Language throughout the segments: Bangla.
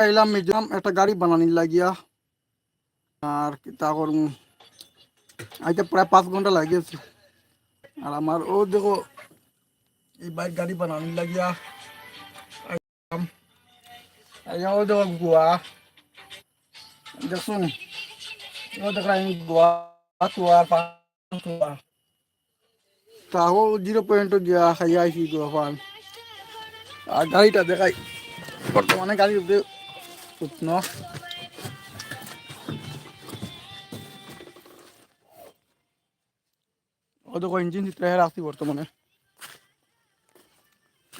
এলাম মিজোরাম একটা গাড়ি বানানির লাগিয়া আর তা করুম আইতে প্রায় পাঁচ ঘণ্টা লাগিয়েছে আর আমার ও দেখো এই বাইক গাড়ি বানানির লাগিয়া আইলাম। আইয়া ও দেখো গোয়া দেখুন ও দেখলাম গোয়া তোয়া পান তোয়া তাও জিরো পয়েন্ট গিয়া খাইয়া আইসি গোয়া পান আর গাড়িটা দেখাই বর্তমানে গাড়ির উঠন ও দেখো ইঞ্জিন চিত্র রাখছি বর্তমানে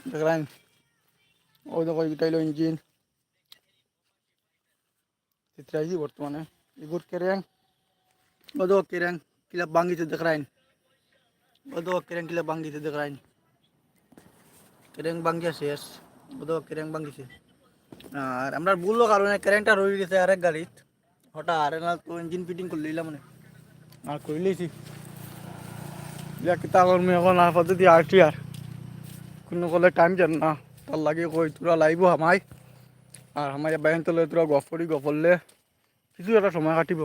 দেখলেন ও দেখো এটা হলো ইঞ্জিন চিত্র আইছি বর্তমানে এগুর কেরেং ও দেখো কেরেং কিলা ভাঙ্গিছে দেখলেন ও দেখো কেরেং কিলা ভাঙ্গিছে দেখলেন কেরেং ভাঙ্গিয়া শেষ ও দেখো কেরেং ভাঙ্গিছে আর আমরা ভুললো কারণে কারেন্টটা রয়ে গেছে আরেক গাড়িত হঠাৎ আর না তো ইঞ্জিন ফিটিং করে লইলাম মানে আর করে লইছি? কিতা করমি এখন আর পদ্ধতি আরটি আর কোনো কলে টাইম জান না। তার লাগে কই, তোরা লাইব হামাই। আর হামাই বাইন তলে তোরা গফ করি গফরলে কিছু একটা সময় কাটিব।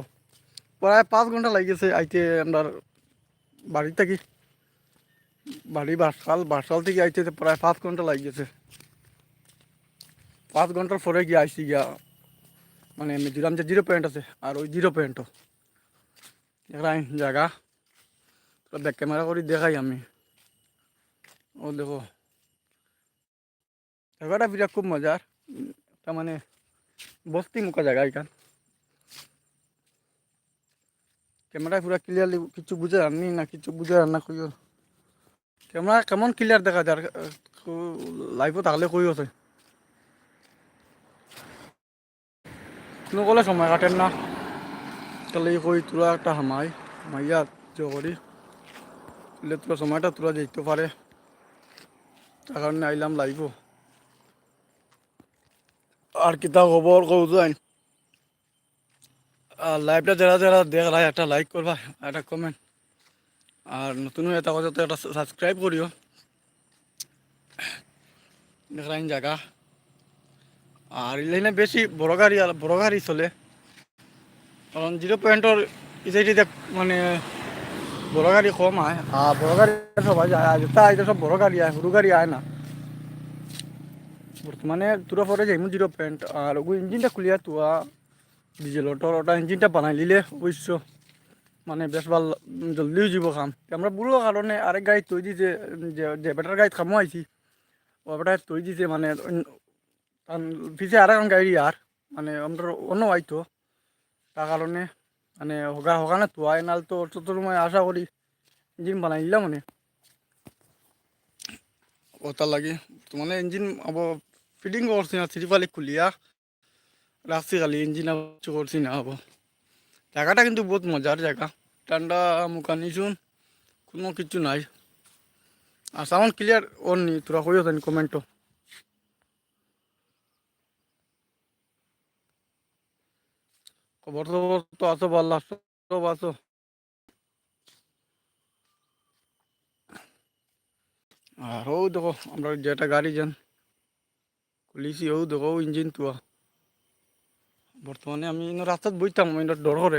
প্রায় পাঁচ ঘণ্টা লাগিয়েছে আইতে আপনার বাড়ি থাকি। বাড়ি বারসাল বারসাল থেকে আইতে প্রায় পাঁচ ঘণ্টা লাগিয়েছে পাঁচ ঘণ্টার পরে গিয়ে আইসি গিয়া মানে মিজোরাম যে জিরো পয়েন্ট আছে, আর ওই জিরো পয়েন্টও দেখাই জায়গা। দেখ ক্যামেরা করে দেখাই আমি। ও দেখো। জায়গাটা বিরাট খুব মজার। তার মানে বস্তি মুখা জায়গা এখান। ক্যামেরা পুরা ক্লিয়ারলি কিছু বুঝে আননি না কিছু বুঝে না কইও। ক্যামেরা কেমন ক্লিয়ার দেখা যায় লাইভও থাকলে কইও আছে কোনো কলে সময় কাটেন না তাহলে কই তোরা একটা হামাই মাইয়া করি তাহলে তোরা সময়টা তোরা যেতে পারে তার কারণে আইলাম লাইব আর কিতা খবর কৌ যাই আর লাইভটা যারা যারা দেখ লাই একটা লাইক করবা একটা কমেন্ট আর নতুন হয়ে থাকো একটা সাবস্ক্রাইব করিও দেখলাম জায়গা আর ইলাইনে বেশি বড় গাড়ি আর বড় গাড়ি চলে। কারণ জিরো পয়েন্টর মানে বড় গাড়ি কম আয় আর বড় গাড়ি সবাই যায়, আর সব বড় গাড়ি আয়, সরু গাড়ি আয় না। বর্তমানে তোরা পরে যাইমু জিরো পয়েন্ট, আর ওগু ইঞ্জিনটা খুলিয়া তোয়া ডিজেল অটোর ওটা ইঞ্জিনটা বানাই লিলে, অবশ্য মানে বেশ ভালো জলদিও যাব কাম। আমরা বুড়ো কারণে আরেক গাড়ি তৈ দিছে যে বেটার গাড়ি খামো আইছি, ও বেটার তৈ দিছে মানে পিছে আর এখন গাড়ি আর মানে আমরা অন্য আইতো তার কারণে মানে হগা হগানে তোয়াই নাল তো তোর মই আশা করি ইঞ্জিন বানাই দিলাম মানে। ওটার লাগে, তো মানে ইঞ্জিন আব ফিটিং করছি না থ্রি পালি খুলিয়া। রাখছি খালি, ইঞ্জিন কিছু করছি না হব জায়গাটা কিন্তু বহুত মজার জায়গা, ঠান্ডা মুখানি শুন কোনো কিছু নাই। আর সাউন্ড ক্লিয়ার ওর নি, তোরা কইও কমেন্টও খবর টবর তো আছো ভালো সব আছো। আর ও দেখো, আমরা যেটা গাড়ি যান খুলিছি, ও দেখো ইঞ্জিন তো বর্তমানে আমি রাস্তাত বইতাম ডর করে